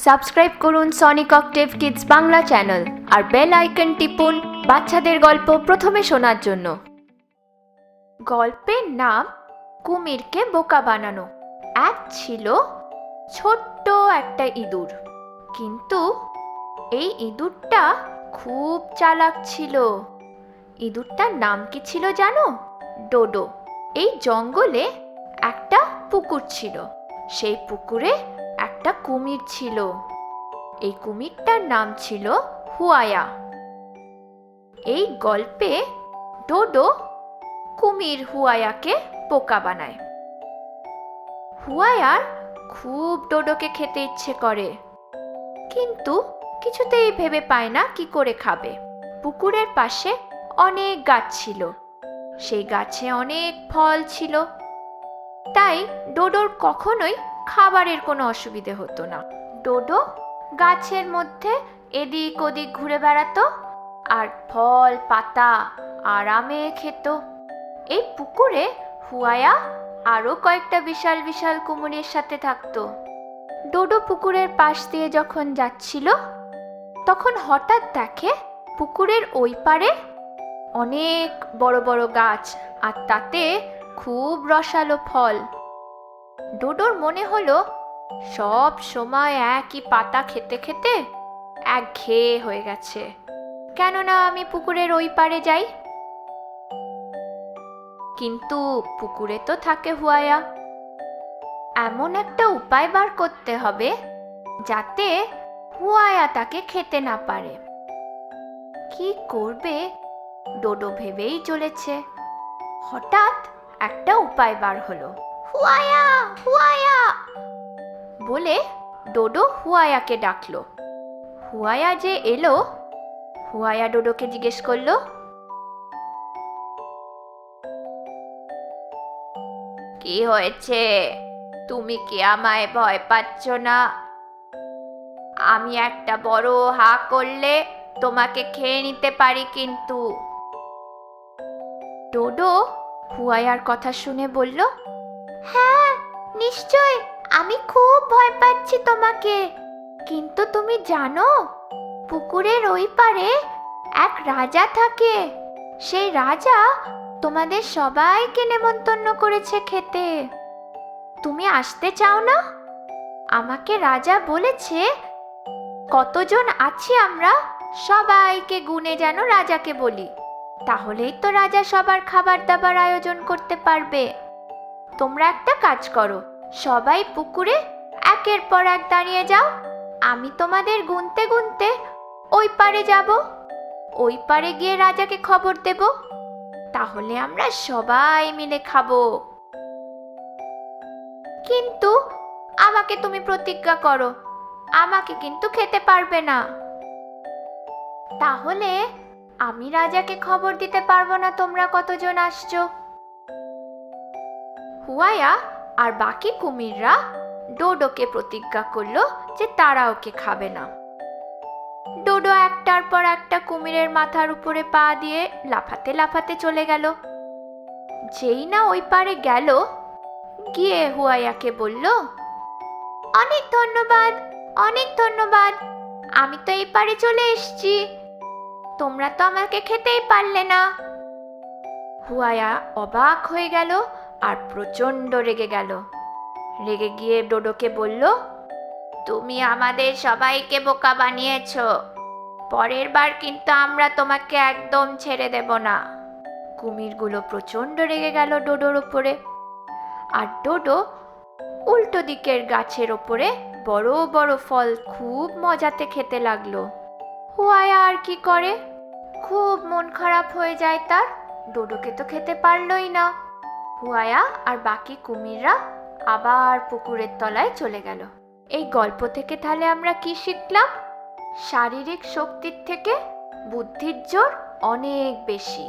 Subscribe করুন Sonic Octave Kids Bangla channel আর bell icon টিপুন বাচ্চাদের গল্প প্রথমে শোনার জন্য। গল্পের নাম কুমিরকে বোকা বানানো। এক ছিল ছোট্ট একটা ইঁদুর। কিন্তু এই ইঁদুরটা খুব চালাক ছিল। ইঁদুরটার নাম কি ছিল জানো? ডোডো। এই জঙ্গলে একটা পুকুর ছিল। সেই পুকুরে একটা কুমির ছিল। এই কুমিরটার নাম ছিল হুয়ায়া। এই গল্পে ডোডো কুমির হুয়ায়াকে পোকা বানায়। হুয়ায়ার খুব ডোডোকে খেতে ইচ্ছে করে, কিন্তু কিছুতেই ভেবে পায় না কি করে খাবে। পুকুরের পাশে অনেক গাছ ছিল, সেই গাছে অনেক ফল ছিল। তাই ডোডোর কখনোই খাবারের কোনো অসুবিধে হতো না। ডোডো গাছের মধ্যে এদিক ওদিক ঘুরে বেড়াতো আর ফল, পাতা আরামে খেত। এই পুকুরে হুয়ায়া আরও কয়েকটা বিশাল বিশাল কুমিরের সাথে থাকতো। ডোডো পুকুরের পাশ দিয়ে যখন যাচ্ছিল, তখন হঠাৎ দেখে পুকুরের ওই পারে অনেক বড় বড় গাছ আর তাতে খুব রসালো ফল। ডোডোর মনে হলো সব সময় একই পাতা খেতে খেতে এক ঘেয়ে হয়ে গেছে। কেননা আমি পুকুরের ওই পারে যাই। কিন্তু পুকুরে তো থাকে হুয়ায়া। এমন একটা উপায় বার করতে হবে যাতে হুয়ায়া তাকে খেতে না পারে। কি করবে ডোডো ভেবেই চলেছে। হঠাৎ একটা উপায় বার হলো। হুয়ায়া হুয়ায়া। বলে ডোডো হুয়ায়াকে ডাকলো। হুয়ায়া যে এলো, হুয়ায়া ডোডোকে জিজ্ঞেস করল, কি হয়েছে? তুমি কি আমায় ভয় পাচ্ছ না? আমি একটা বড় হা করলে তোমাকে খেয়ে নিতে পারি কিন্তু। ডোডো হুয়ায়ার কথা শুনে বলল হ্যাঁ নিশ্চয় আমি খুব ভয় পাচ্ছি তোমাকে। কিন্তু তুমি জানো, পুকুরের ওই পারে এক রাজা থাকে। সেই রাজা তোমাদের সবাইকে নেমন্তন্ন করেছে খেতে। তুমি আসতে চাও না? আমাকে রাজা বলেছে, কতজন আছি আমরা, সবাইকে গুনে যেন রাজাকে বলি। তাহলেই তো রাজা সবার খাবার দাবার আয়োজন করতে পারবে। তোমরা একটা কাজ করো। সবাই পুকুরে একের পর এক দাঁড়িয়ে যাও। আমি তোমাদের গুনতে গুনতে ওই পারে যাব। ওই পারে গিয়ে রাজাকে খবর দেব। তাহলে আমরা সবাই মিলে খাব। কিন্তু আমাকে তুমি প্রতিজ্ঞা করো। আমাকে কিন্তু খেতে পারবে না। তাহলে আমি রাজাকে খবর দিতে পারব না তোমরা কতজন আসছো। হুয়ায়া আর বাকি কুমিররা ডোডোকে প্রতিজ্ঞা করল যে তারা ওকে খাবে না। ডোডো একটার পর একটা কুমিরের মাথার উপরে পা দিয়ে লাফাতে লাফাতে চলে গেল। যেই না ওই পারে গেল, গিয়ে হুয়াইয়াকে বলল, অনেক ধন্যবাদ অনেক ধন্যবাদ, আমি তো এই পারে চলে এসেছি, তোমরা তো আমাকে খেতেই পারলে না। হুয়ায়া অবাক হয়ে গেল আর প্রচণ্ড রেগে গেল। রেগে গিয়ে ডোডোকে বলল, তুমি আমাদের সবাইকে বোকা বানিয়েছ। পরের বার কিন্তু আমরা তোমাকে একদম ছেড়ে দেব না। কুমিরগুলো প্রচণ্ড রেগে গেল ডোডোর ওপরে আর ডোডো উল্টো দিকের গাছের ওপরে বড় বড় ফল খুব মজাতে খেতে লাগল। হুয়ায়া আর কি করে? খুব মন খারাপ হয়ে যায় তার। ডোডোকে তো খেতে পারলই না। হুয়ায়া আর বাকি কুমিররা আবার পুকুরের তলায় চলে গেল। এই গল্প থেকে তাহলে আমরা কি শিখলাম? শারীরিক শক্তির থেকে বুদ্ধির জোর অনেক বেশি।